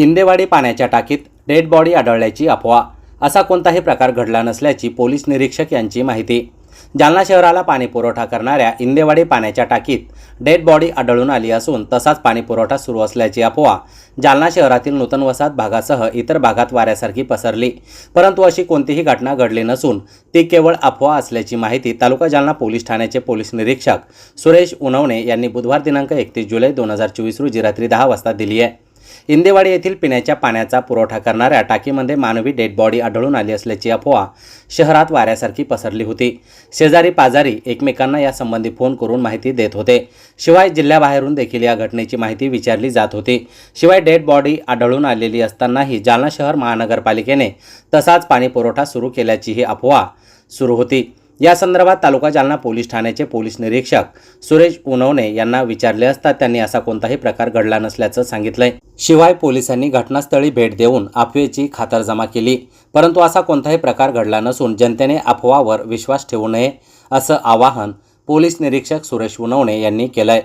इंदेवाडी पाण्याच्या टाकीत dead body आढळल्याची अफवा. असा कोणताही प्रकार घडला नसल्याची पोलीस निरीक्षक यांची माहिती. जालना शहराला पाणी पुरवठा करणाऱ्या इंदेवाडी पाण्याच्या टाकीत डेड बॉडी आढळून आली असून तसाच पाणी पुरवठा सुरू असल्याची अफवा जालना शहरातील नूतन वसाहत भागासह इतर भागात वाऱ्यासारखी पसरली. परंतु अशी कोणतीही घटना घडली नसून ती केवळ अफवा असल्याची माहिती तालुका जालना पोलीस ठाण्याचे पोलीस निरीक्षक सुरेश उनवणे यांनी बुधवार दिनांक एकतीस जुलै दोन हजार चोवीस रोजी रात्री दहा वाजता दिली आहे. इंदेवाडी येथील पिण्याच्या पाण्याचा पुरवठा करणाऱ्या टाकीमध्ये मानवी डेड बॉडी आढळून आली असल्याची अफवा शहरात वाऱ्यासारखी पसरली होती. शेजारी पाजारी एकमेकांना यासंबंधी फोन करून माहिती देत होते. शिवाय जिल्ह्याबाहेरून देखील या घटनेची माहिती विचारली जात होती. शिवाय डेड बॉडी आढळून आलेली असतानाही जालना शहर महानगरपालिकेने तसाच पाणी पुरवठा सुरू केल्याचीही अफवा सुरू होती. या संदर्भात तालुका जालना पोलीस ठाण्याचे पोलीस निरीक्षक सुरेश उनवणे यांना विचारले असता त्यांनी असा कोणताही प्रकार घडला नसल्याचं सांगितलंय. शिवाय पोलिसांनी घटनास्थळी भेट देऊन अफवेची खातरजमा केली. परंतु असा कोणताही प्रकार घडला नसून जनतेने अफवावर विश्वास ठेवू नये असं आवाहन पोलीस निरीक्षक सुरेश उनवणे यांनी केलंय.